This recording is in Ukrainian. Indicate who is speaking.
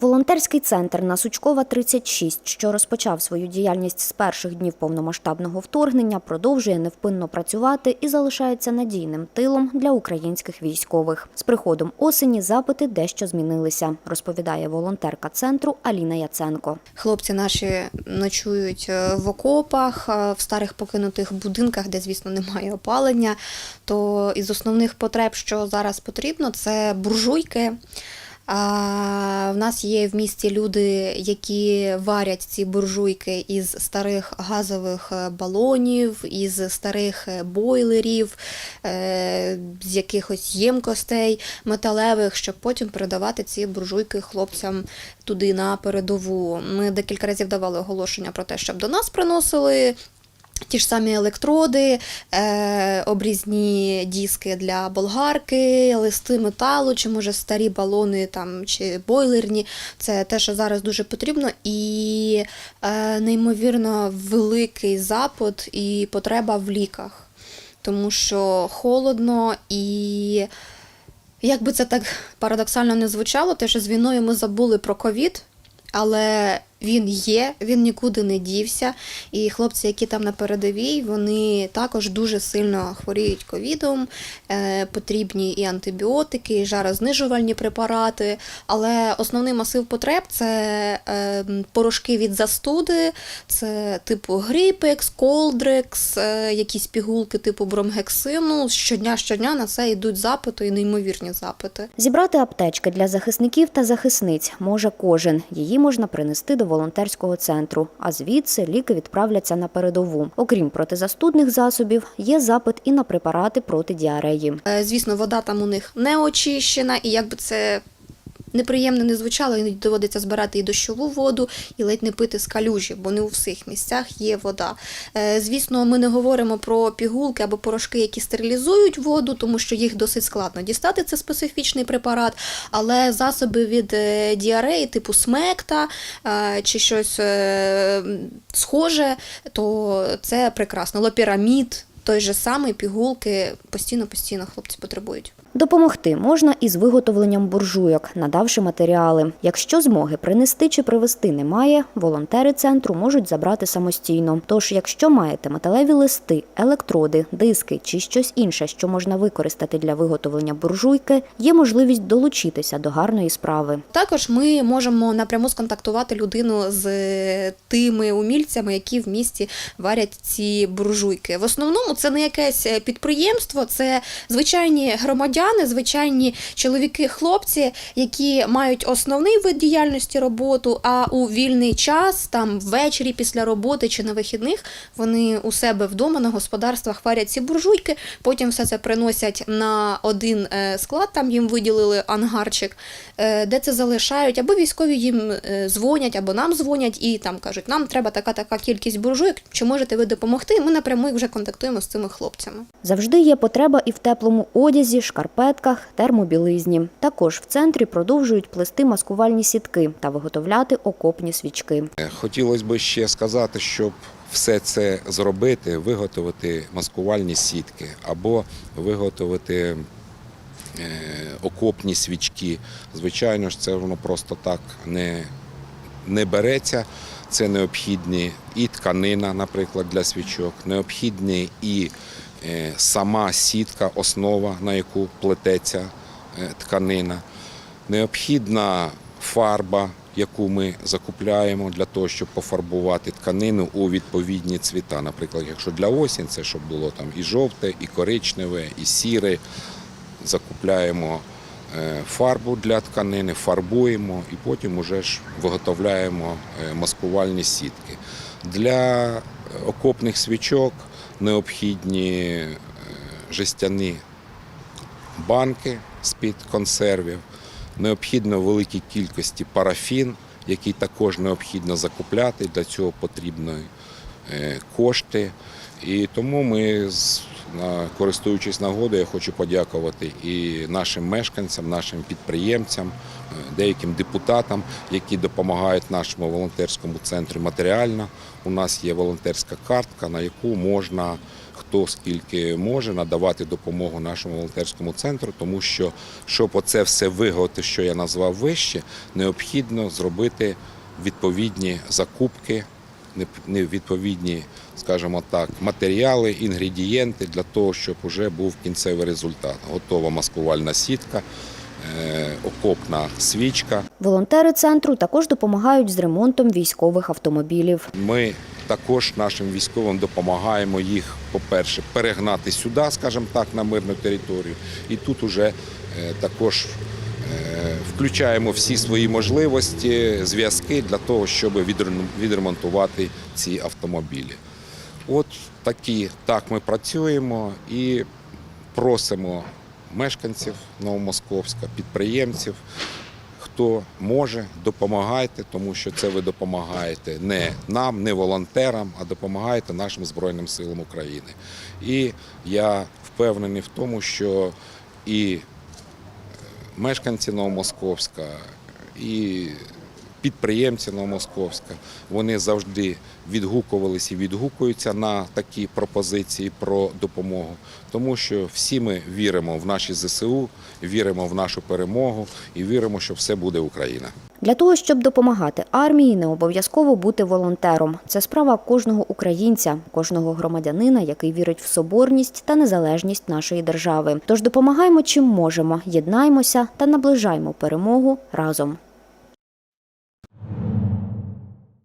Speaker 1: Волонтерський центр на Сучкова 36, що розпочав свою діяльність з перших днів повномасштабного вторгнення, продовжує невпинно працювати і залишається надійним тилом для українських військових. З приходом осені запити дещо змінилися, розповідає волонтерка центру Аліна Яценко.
Speaker 2: Хлопці наші ночують е, в окопах, е, в старих покинутих будинках, де, звісно, немає опалення. То із основних потреб, що зараз потрібно, це буржуйки. А в нас є в місті люди, які варять ці буржуйки із старих газових е, балонів, із старих е, бойлерів, е, з якихось ємкостей металевих, щоб потім передавати ці буржуйки хлопцям туди на передову. Ми декілька разів давали оголошення про те, щоб до нас приносили. Ті ж самі електроди, е, обрізні диски для болгарки, листи металу, чи може старі балони там, чи бойлерні. Це те, що зараз дуже потрібно, і е, неймовірно великий запит і потреба в ліках, тому що холодно і. Як би це так парадоксально не звучало, те, що з війною ми забули про ковід, але він є, він нікуди не дівся. І хлопці, які там на передовій, вони також дуже сильно хворіють ковідом. Е, потрібні і антибіотики, і жарознижувальні препарати. Але основний масив потреб це е, порошки від застуди, це типу гріпекс, колдрекс, е, якісь пігулки типу бромгексину. Щодня щодня на це йдуть запити і неймовірні запити.
Speaker 1: Зібрати аптечки для захисників та захисниць може кожен. Її можна принести до волонтерського центру, а звідси ліки відправляться на передову. Окрім протизастудних засобів, є запит і на препарати проти діареї.
Speaker 2: Е, Звісно, вода там у них не очищена, і якби це неприємно не звучало, іноді доводиться збирати і дощову воду, і ледь не пити з калюжі, бо не у всіх місцях є вода. Е, Звісно, ми не говоримо про пігулки або порошки, які стерилізують воду, тому що їх досить складно дістати. Це специфічний препарат, але засоби від е, діареї, типу смекта е, чи щось схоже, то це прекрасно. Лопірамід. Той же самий пігулки постійно-постійно хлопці потребують.
Speaker 1: Допомогти можна із виготовленням буржуйок, надавши матеріали. Якщо змоги принести чи привезти немає, волонтери центру можуть забрати самостійно. Тож, якщо маєте металеві листи, електроди, диски чи щось інше, що можна використати для виготовлення буржуйки, є можливість долучитися до гарної справи.
Speaker 2: Також ми можемо напряму сконтактувати людину з тими умільцями, які в місті варять ці буржуйки. В основному це не якесь підприємство, це звичайні громадяни, звичайні чоловіки, хлопці, які мають основний вид діяльності роботу, а у вільний час, там ввечері після роботи чи на вихідних, вони у себе вдома на господарствах варять ці буржуйки, потім все це приносять на один е, склад, там їм виділили ангарчик, е, де це залишають, або військові їм е, дзвонять, або нам дзвонять і там кажуть, нам треба така така кількість буржуйок, чи можете ви допомогти? Ми напряму вже контактуємо з цими хлопцями.
Speaker 1: Завжди є потреба і в теплому одязі, шкарпетках, термобілизні. Також в центрі продовжують плести маскувальні сітки та виготовляти окопні свічки.
Speaker 3: Хотілося б ще сказати, щоб все це зробити, виготовити маскувальні сітки або виготовити е, окопні свічки. Звичайно ж, це воно просто так не, не береться. Це необхідні і тканина, наприклад, для свічок, необхідні і сама сітка, основа, на яку плететься е, тканина. Необхідна фарба, яку ми закупляємо для того, щоб пофарбувати тканину у відповідні цвіта. Наприклад, якщо для осінь, це щоб було там і жовте, і коричневе, і сіре. Закупляємо е, фарбу для тканини, фарбуємо і потім уже ж виготовляємо е, маскувальні сітки. Для е, окопних свічок необхідні е, жестяні банки з-під консервів. Необхідно великій кількості парафін, який також необхідно закупляти. Для цього потрібні е, кошти. І тому ми користуючись нагодою, я хочу подякувати і нашим мешканцям, нашим підприємцям, е, деяким депутатам, які допомагають нашому волонтерському центру матеріально. У нас є волонтерська картка, на яку можна хто скільки може надавати допомогу нашому волонтерському центру, тому що щоб оце все виготовити, що я назвав вище, необхідно зробити відповідні закупки, не- не відповідні, скажімо так, матеріали, інгредієнти для того, щоб вже був кінцевий результат. Готова маскувальна сітка, е, окопна свічка.
Speaker 1: Волонтери центру також допомагають з ремонтом військових автомобілів.
Speaker 3: Ми також нашим військовим допомагаємо їх, по-перше, перегнати сюди, скажімо так, на мирну територію. І тут уже е, також включаємо всі свої можливості, зв'язки для того, щоб відремонтувати ці автомобілі. От такі, так ми працюємо і просимо мешканців Новомосковська, підприємців, хто може, допомагайте, тому що це ви допомагаєте не нам, не волонтерам, а допомагаєте нашим Збройним силам України. І я впевнений в тому, що і мешканці Новомосковська, і підприємці Новомосковська, вони завжди відгукувалися і відгукуються на такі пропозиції про допомогу, тому що всі ми віримо в наші ЗСУ, віримо в нашу перемогу і віримо, що все буде Україна.
Speaker 1: Для того, щоб допомагати армії, не обов'язково бути волонтером. Це справа кожного українця, кожного громадянина, який вірить в соборність та незалежність нашої держави. Тож допомагаємо чим можемо, єднаймося та наближаємо перемогу разом.